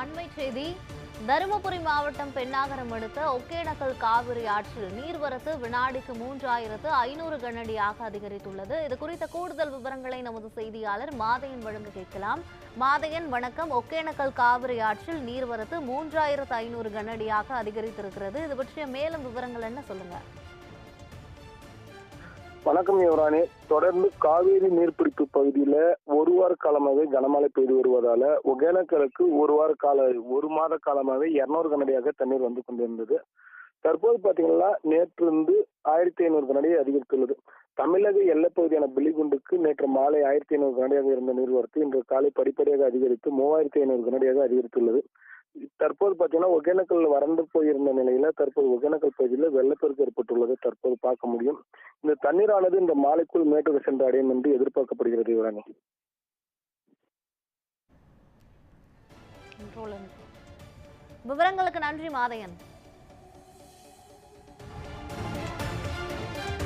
அண்மை செய்தி தருமபுரி மாவட்டம் பெண்ணாகரம் அடுத்த ஒகேனக்கல் காவிரி ஆற்றில் நீர்வரத்து வினாடிக்கு மூன்றாயிரத்து ஐநூறு கனஅடியாக அதிகரித்துள்ளது. இது குறித்த கூடுதல் விவரங்களை நமது செய்தியாளர் மாதையன் வழங்க கேட்கலாம். மாதையன் வணக்கம். ஒகேனக்கல் காவிரி ஆற்றில் நீர்வரத்து மூன்றாயிரத்து ஐநூறு கனஅடியாக அதிகரித்திருக்கிறது. இது பற்றிய மேலும் விவரங்கள் என்ன சொல்லுங்கள் வணக்கம் யுவராணி. தொடர்ந்து காவேரி நீர்பிடிப்பு பகுதியில ஒரு வார காலமாகவே கனமழை பெய்து வருவதால ஒகேனக்கலுக்கு ஒரு வார கால ஒரு மாத காலமாகவே இருநூறு கனடியாக தண்ணீர் வந்து கொண்டிருந்தது. தற்போது பாத்தீங்கன்னா நேற்று இருந்து ஆயிரத்தி ஐநூறு கனடியை அதிகரித்துள்ளது. தமிழக எல்லைப்பகுதியான பிலிகுண்டுக்கு நேற்று மாலை ஆயிரத்தி ஐநூறு கனடியாக இருந்த நீர்வரத்து இன்று காலை படிப்படியாக அதிகரித்து மூவாயிரத்தி ஐநூறு கனடியாக அதிகரித்துள்ளது. தற்போது பாத்தீங்கன்னா ஒகேனக்கல் வறண்டு போயிருந்த நிலையில தற்போது ஒகேனக்கல் பகுதியில் வெள்ளப்பெருக்கு ஏற்பட்டுள்ளதை தற்போது பார்க்க முடியும். இந்த தண்ணீரானது இந்த மாலைக்குள் மேட்டூர் சென்று அடையும் என்று எதிர்பார்க்கப்படுகிறது யுவராணி விவரங்களுக்கு நன்றி மாதையன்.